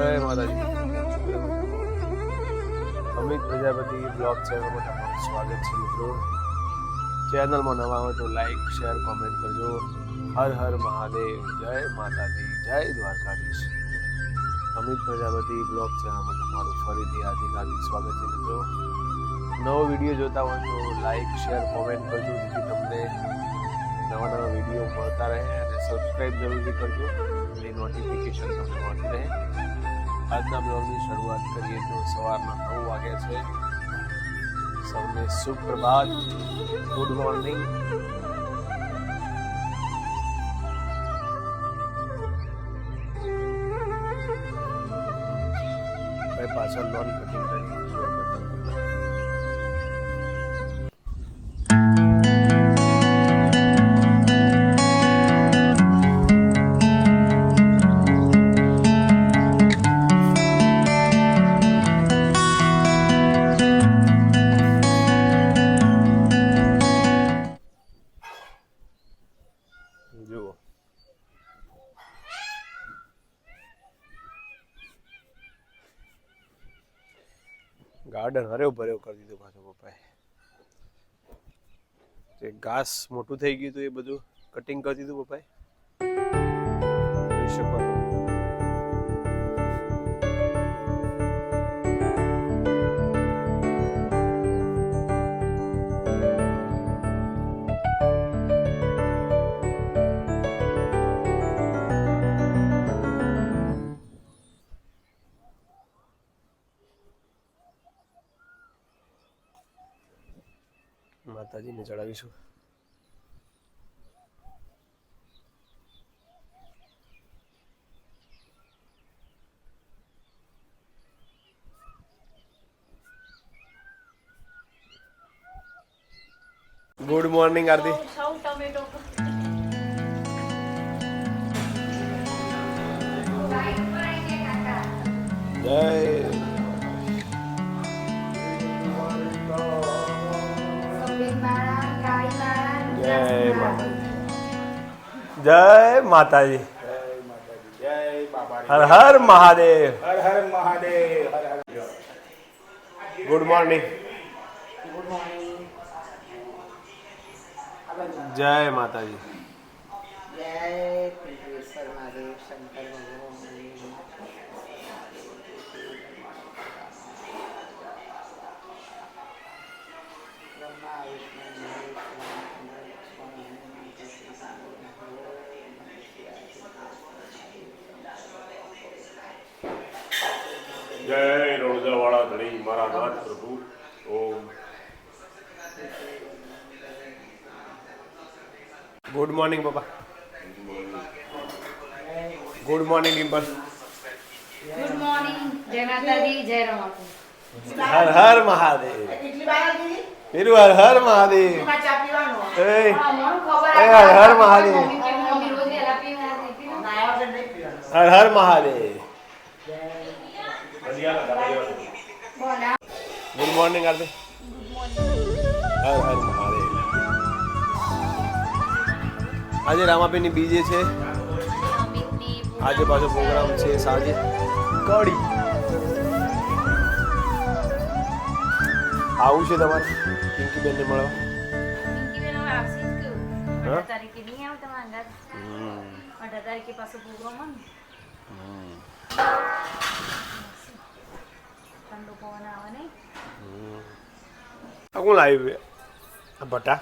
જય માતાજી. અમિત પ્રજાપતિ બ્લોગ ચેનલમાં તમારું સ્વાગત છે મિત્રો. ચેનલમાં નવા હોય તો લાઈક, શેર, કોમેન્ટ કરજો. હર હર મહાદેવ. જય માતાજી. જય દ્વારકાધીશ. અમિત પ્રજાપતિ બ્લોગ ચેનલમાં તમારું ફરીથી હાર્દિક સ્વાગત છે મિત્રો. નવો વીડિયો જોતા હોય તો લાઈક, શેર, કોમેન્ટ કરજો, જેથી તમને નવા નવા વીડિયો મળતા રહે અને સબસ્ક્રાઈબ જરૂરથી કરજો. એ નોટિફિકેશન તમને મળતી રહે. આજના બ્લોગની શરૂઆત કરીએ તો સવારના નવ વાગ્યા છે. સૌને સુપ્રભાત પ્રભાત. ગુડ મોર્નિંગ પાછળ લોન કટિંગ ગાર્ડન હર્યો ભર્યો કરી દીધું પાછો પપ્પાએ. જે ઘાસ મોટું થઈ ગયું હતું એ બધું કટિંગ કરી દીધું પપ્પાએ. માતાજીને ચડાવીશું. ગુડ મોર્નિંગ આરતી જય જય માતાજી. જય બાબા હર હર મહાદેવ હર હર મહાદેવ. હર હર ગુડ મોર્નિંગ જય માતાજી. જય શંકર જય રોણજાવાળા ધણી મારા નાથ પ્રભુ. ઓમ. Good morning papa good morning Dimple good morning જય માતાજી જય રમાપુર હર હર મહાદેવ. એટલી હર હર મહાદેવ. ચા પીવાનું એ. હા, મને ખબર આ હર હર મહાદેવ. મમ્મી કે મમ્મી ગુડ મોર્નિંગ આરતી હર હર મહાદેવ આજે રામાપીની બીજે છે. આજે પાછો પ્રોગ્રામ છે સાંજે. કડી. આવું છે તમારે? પિંકી મળવા. કેવું? હા? અઢાર તારીખે નહીં આવે તમારા? અઢાર તારીખે પાછો પ્રોગ્રામ હોય ને? ઠંડો પવન આવે નહીં? આ કોણ લાવ્યું આ ભટ્ટા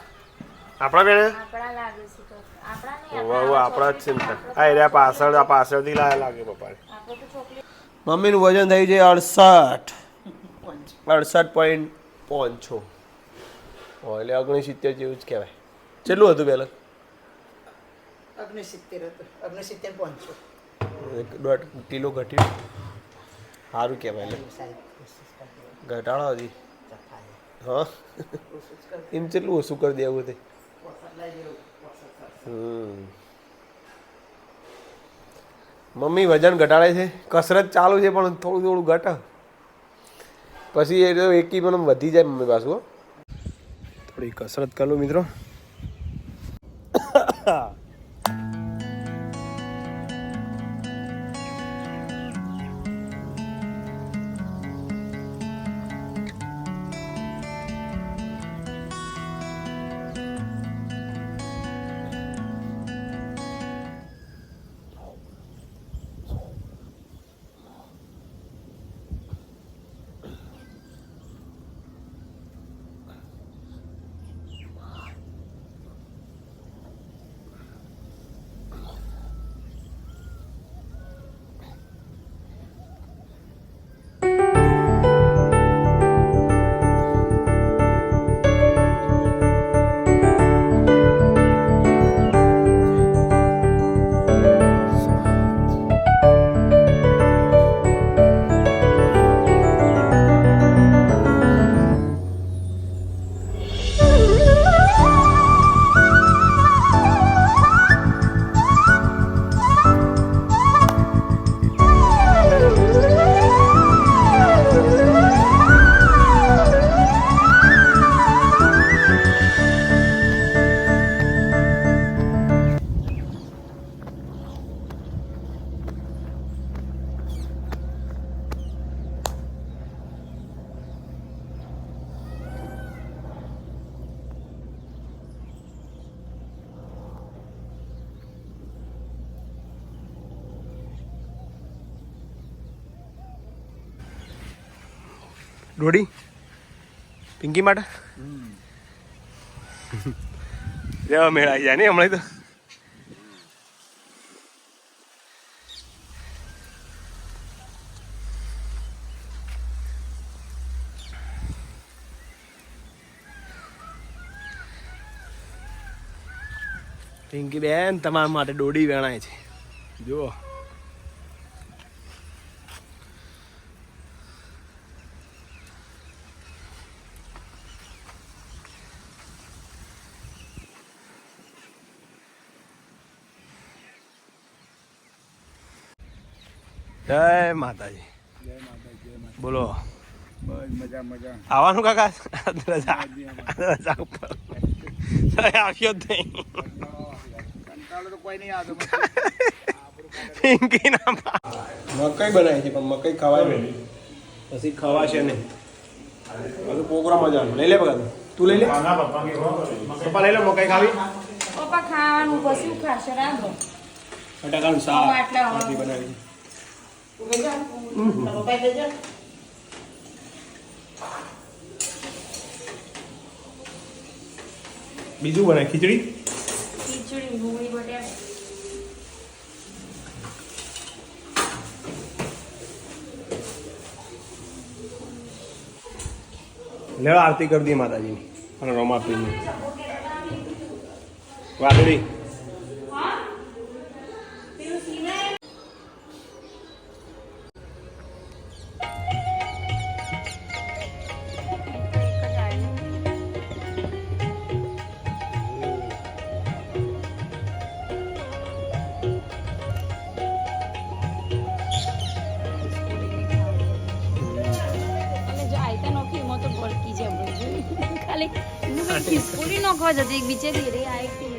આપણા બેને? આપણા લાગે છે તો. આપણા વાહ વાહ આપણા જ છે ને. આ એરિયા પાછળ આ પાછળથી લાયા લાગે પપ્પાને ચોકલેટ મમ્મીનું વજન થઈ છે અડસઠ. અડસઠ પોઈન્ટ પાંચ છો. એટલે ઓગણસિત્તેર જેવું જ કહેવાય. કેટલું હતું પહેલાં? અગ્નિસિત્તેર હતું. અગ્નિસિત્તેર પહોંચો એક દોઢ કિલો ઘટ્યું સારું કહેવાય એટલે. ઘટાડો હજી. હા. એમ કેટલું ઓછું કરી દેવું તે. મમ્મી વજન ઘટાડે છે. કસરત ચાલુ છે પણ થોડું થોડું ઘટ. પછી એ તો એકી પણ વધી જાય મમ્મી પાછું થોડી કસરત કરું મિત્રો. દોડી પિંકી માટે? જેવા મેળાઈ જાય ને હમણાં તો. પિંકી બેન તમારા માટે દોડી વેણાય છે. જુઓ. જય માતાજી. બોલો. બસ મજા મજા. આવવાનું કાકા? રજા રજા ઉપર. આવ્યો જ નહીં. તો કોઈ નહીં આવતો. પિંકી ના મકઈ બનાવી છે પણ મકઈ ખવાય નહીં પછી ખવાશે નહીં. બધું પ્રોગ્રામ જ આવે લઈ લે. બગા તું લઈ લે. પપ્પા લઈ લે મકઈ ખાવી. પપ્પા ખાવાનું પછી ખાશે રાંધો. બટાકાનું શાક બનાવી. બીજું બનાય ખીચડી? ખીચડી ડુંગળી બટાકા લેવા આરતી કરી દઈએ માતાજીની. અને રમાપીની. વાદળી. ખિસકોલી નોખવા જતી એક બિચારી રે આયતી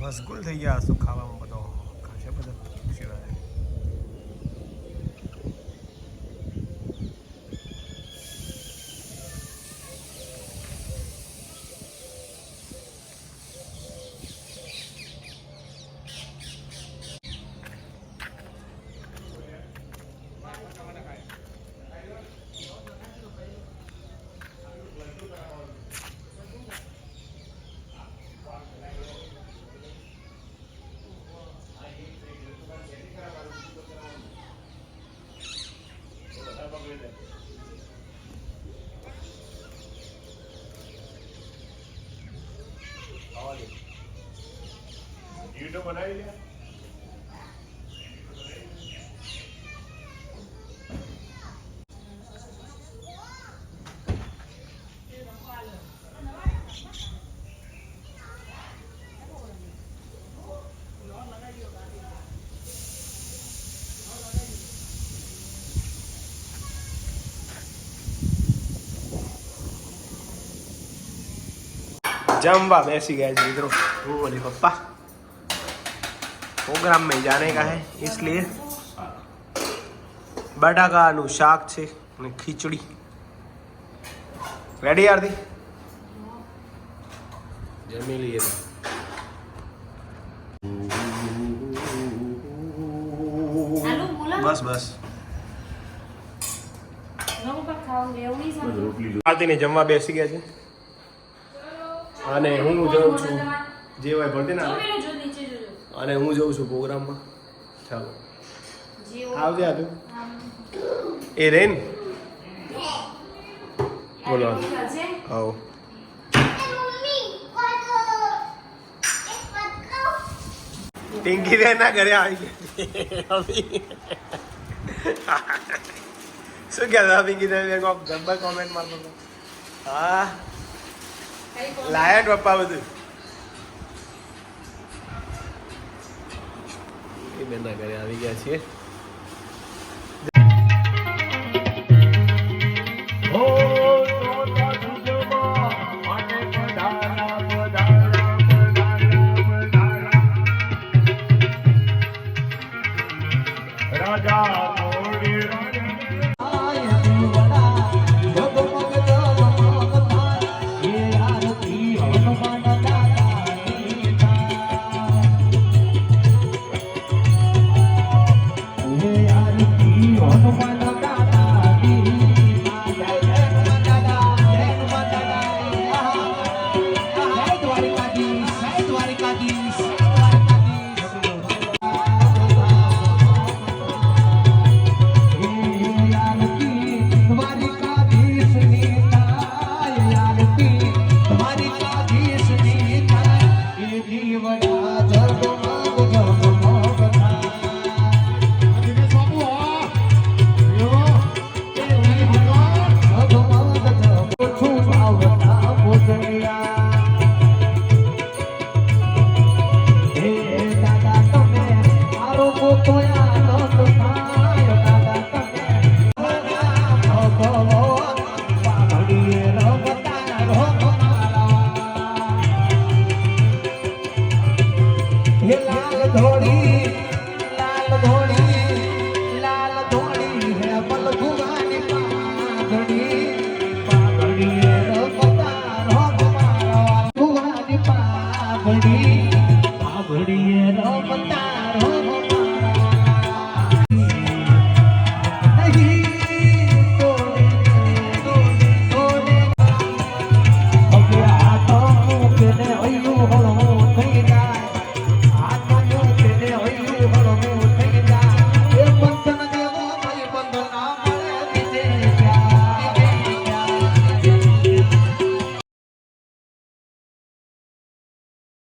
મશગુલ થઈ ગયા શું ખાવામાં બધો ખાશે બધા શિવાય વીડિયો બનાવી લે. જમવા બેસી ગયા છે મિત્રો. હું અને પપ્પા. प्रोग्राम में जाने का है इसलिए બટાકાનું શાક છે અને ખીચડી રેડી આરતી જમી લઈએ તો આલુ બોલા બસ બસ નવું કાંઈક ખાવું એવું નહીં સમજ્યું. આરતીને જમવા બેસી ગયા છે અને હું જાઉં છું જે હોય ભણતી જો ને પેલું જો નીચે જોજો અને હું જઉં છું પ્રોગ્રામમાં. ચાલો. આવજે આતું એ રેન? બોલો? આવો. ટિંકી બેન ઘરે આવી ગઈ. શું કહેતા પિંકી બેન ગબ્બર કોમેન્ટ મારતો. હા. લાયન પપ્પા બધું? એ બેન ના ઘરે આવી ગયા છીએ.